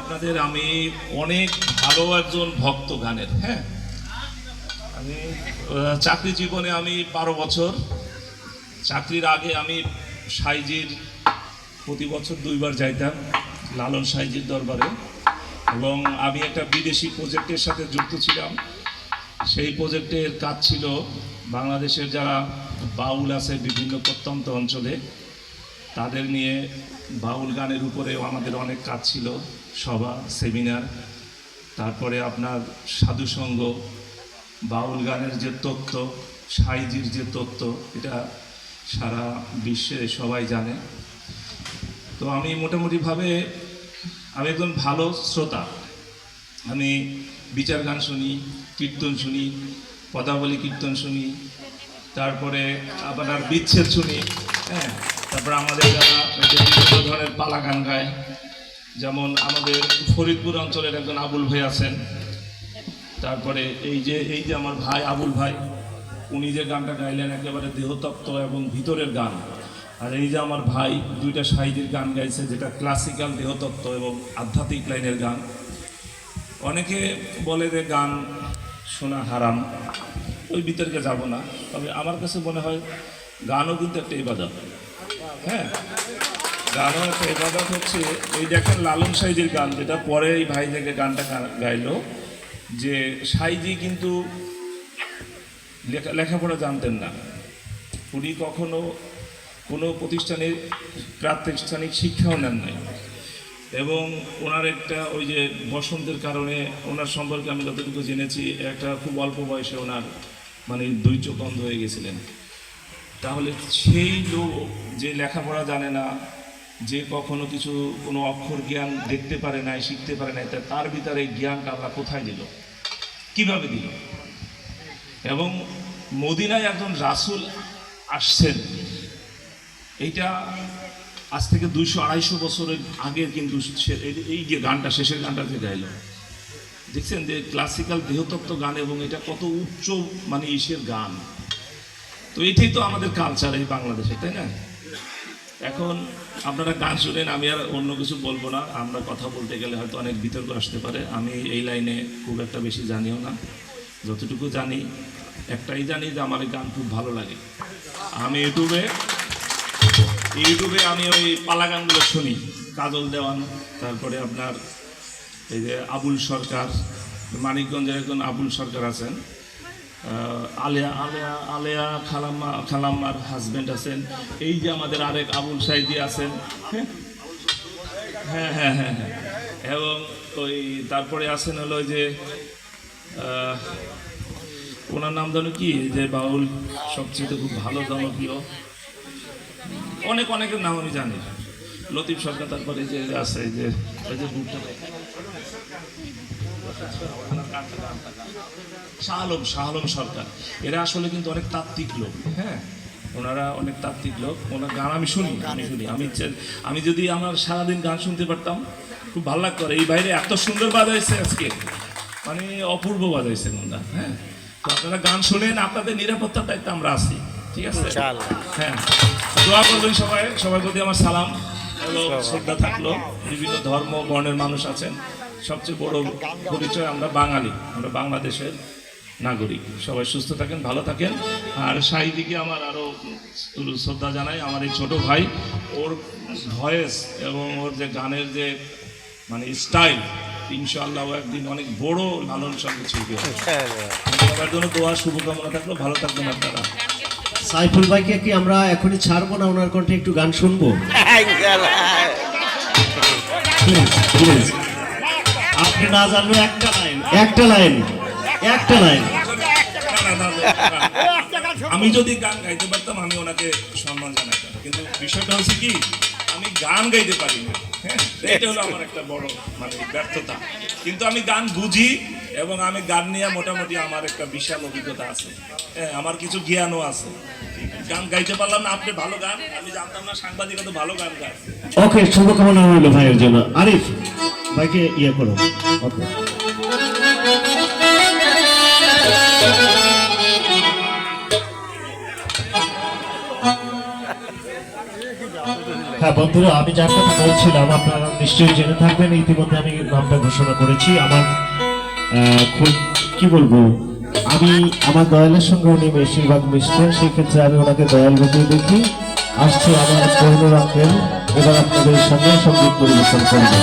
আপনাদের, আমি অনেক ভালো একজন ভক্ত গানের হ্যাঁ? আমি চাকরি জীবনে আমি বারো বছর, চাকরির আগে আমি সাইজির প্রতি বছর দুইবার যাইতাম, লালন সাইজির দরবারে, এবং আমি একটা বিদেশি প্রজেক্টের সাথে যুক্ত ছিলাম। সেই প্রজেক্টের কাজ ছিল বাংলাদেশের যারা বাউল আছে বিভিন্ন প্রত্যন্ত অঞ্চলে তাদের নিয়ে বাউল গানের উপরেও আমাদের অনেক কাজ ছিল, সভা, সেমিনার। তারপরে আপনার সাধুসঙ্গ বাউল গানের যে তত্ত্ব, সাইজির যে তত্ত্ব, এটা সারা বিশ্বে সবাই জানে। তো আমি মোটামুটিভাবে, আমি একজন ভালো শ্রোতা। আমি বিচার গান শুনি, কীর্তন শুনি, পদাবলী কীর্তন শুনি, তারপরে আপনার বিচ্ছেদ শুনি হ্যাঁ। তারপরে আমাদের যারা বিভিন্ন ধরনের পালা গান গায়, যেমন আমাদের ফরিদপুর অঞ্চলের একজন আবুল ভাই আছেন। তারপরে এই যে এই যে আমার ভাই আবুল ভাই, উনি যে গানটা গাইলেন একেবারে দেহতত্ত্ব এবং ভিতরের গান। আর এই যে আমার ভাই দুইটা সাহিত্যের গান গাইছে, যেটা ক্লাসিক্যাল দেহতত্ত্ব এবং আধ্যাত্মিক লাইনের গান। অনেকে বলে যে গান শোনা হারাম, ওই বিতর্কে যাব না। তবে আমার কাছে মনে হয় গানও কিন্তু একটা ইবাদত। হ্যাঁ। গানও ইবাদত হচ্ছে। এই দেখেন লালন সাইজির গান, যেটা পরে এই ভাই থেকে গানটা গাইলো। যে সাইজি কিন্তু লেখা, লেখাপড়া জানতেন না। উনি কখনো কোনো প্রতিষ্ঠানে প্রাতিষ্ঠানিক শিক্ষাও নেন নাই। এবং ওনার একটা ওই যে বসন্তের কারণে ওনার সম্পর্কে আমি যতটুকু জেনেছি, একটা খুব অল্প বয়সে ওনার মানে দুই চোখ বন্ধ হয়ে গেছিলেন। তাহলে সেই লোক যে লেখাপড়া জানে না, যে কখনো কিছু কোনো অক্ষর জ্ঞান দেখতে পারে নাই, শিখতে পারে নাই তার ভিতরে এই জ্ঞানটা আল্লাহ কোথায় দিল? কীভাবে দিল? এবং মদিনায় একজন রাসুল আসছেন। এইটা আজ থেকে দুইশো আড়াইশো বছরের আগে কিন্তু এই- এই যে গানটা, শেষের গানটা যে গাইল। দেখছেন যে ক্লাসিক্যাল দেহতত্ত্ব গান এবং এটা কত উচ্চ মানে ইসের গান। তো এটাই তো আমাদের কালচার এই বাংলাদেশে, তাই না? এখন আপনারা গান শুনেন, আমি আর অন্য কিছু বলব না। আমরা কথা বলতে গেলে হয়তো অনেক বিতর্ক আসতে পারে। আমি এই লাইনে খুব একটা বেশি জানিও না। যতটুকু জানি, একটাই জানি যে আমার গান খুব ভালো লাগে। আমি ইউটিউবে ইউটিউবে আমি ওই পালা গানগুলো শুনি। কাজল দেওয়ান, তারপরে আপনার এই যে আবুল সরকার, মানিকগঞ্জের একজন আবুল সরকার আছেন। আলেয়া আলেয়া আলেয়া খালাম্মা, খালাম্মার হাজবেন্ড আছেন। এই যে আমাদের আরেক আবুল সাইদি আছেন হ্যাঁ? হ্যাঁ হ্যাঁ হ্যাঁ এবং ওই তারপরে আছেন হলো যে ওনার নাম জানো কি? যে বাউল সবচেয়ে খুব ভালো জনপ্রিয়। অনেক অনেকের নাম আমি জানি। লতিফ সরকার তারপরে যে আছে যে যে শাহ আলম শাহ আলম সরকার। এরা আসলে কিন্তু অনেক তাত্ত্বিক লোক হ্যাঁ? ওনারা অনেক তাত্ত্বিক লোক। ওনার গান আমি শুনি আমি শুনি। আমি আমি যদি আমার সারাদিন গান শুনতে পারতাম খুব ভালো লাগতো। এই বাইরে এত সুন্দর বাজাইছে আজকে। মানে অপূর্ব বাজাইছে ওনারা হ্যাঁ? তো আপনারা গান শুনেন আপনাদের নিরাপত্তার দায়িত্বে আমরা আছি ঠিক আছে? হ্যাঁ। দোয়া করবেন সবাই সবার প্রতি আমার সালাম। এবং শ্রদ্ধা থাকল। বিভিন্ন ধর্ম বর্ণের মানুষ আছেন। সবচেয়ে বড় পরিচয় আমরা বাঙালি আমরা বাংলাদেশের নাগরিক। সবাই সুস্থ থাকেন ভালো থাকেন। আর সাহিদিকে আমার আরও শ্রদ্ধা জানাই আমার এই ছোট ভাই ওর ভয়েস এবং ওর যে গানের যে মানে স্টাইল ইনশাআল্লাহ একদিন অনেক বড় লালন সঙ্গে ছবি হবে সবার জন্য দোয়া শুভকামনা থাকল ভালো থাকবেন আপনারা। সাইফুল ভাইকে কি আমরা এখনই ছাড়বো না ওনার কণ্ঠে একটু গান শুনব? প্লিজ প্লিজ আপনি না জানলেও একটা লাইন। একটা লাইন। একটা লাইন। আমি যদি গান গাইতে পারতাম আমি ওনাকে সম্মান জানাতাম। কিন্তু বিষয়টা হচ্ছে কি আমি গান গাইতে পারি না। হ্যাঁ? এটা হলো আমার একটা বড় মানে ব্যর্থতা। কিন্তু আমি গান বুঝি এবং আমি গান নিয়ে মোটামুটি আমার একটা বিশাল অভিজ্ঞতা আছে। হ্যাঁ আমার কিছু জ্ঞানও আছে। গান গাইতে পারলাম না আপনি ভালো গান। আমি জানতাম না সাংবাদিক তো ভালো গান গায়। ওকে শুভকামনা রইল ভাইয়ের জন্য। আরিফ। ভাইকে ইয়ে করো। ওকে। হ্যাঁ বন্ধুরা, আমি যার কথা বলছিলাম, আপনারা নিশ্চয়ই জেনে থাকবেন, ইতিমধ্যে আমি নামটা ঘোষণা করেছি। আমার খুব, কি বলব, আমি আমার দয়ালের সঙ্গে উনি বেশিরভাগ মিশতেন সেই ক্ষেত্রে আমি ওনাকে দয়াল রূপে দেখি। আসছে আমার কোহিনুর আঙ্কেল, এবার আপনাদের সঙ্গে সংগীত পরিবেশন করবেন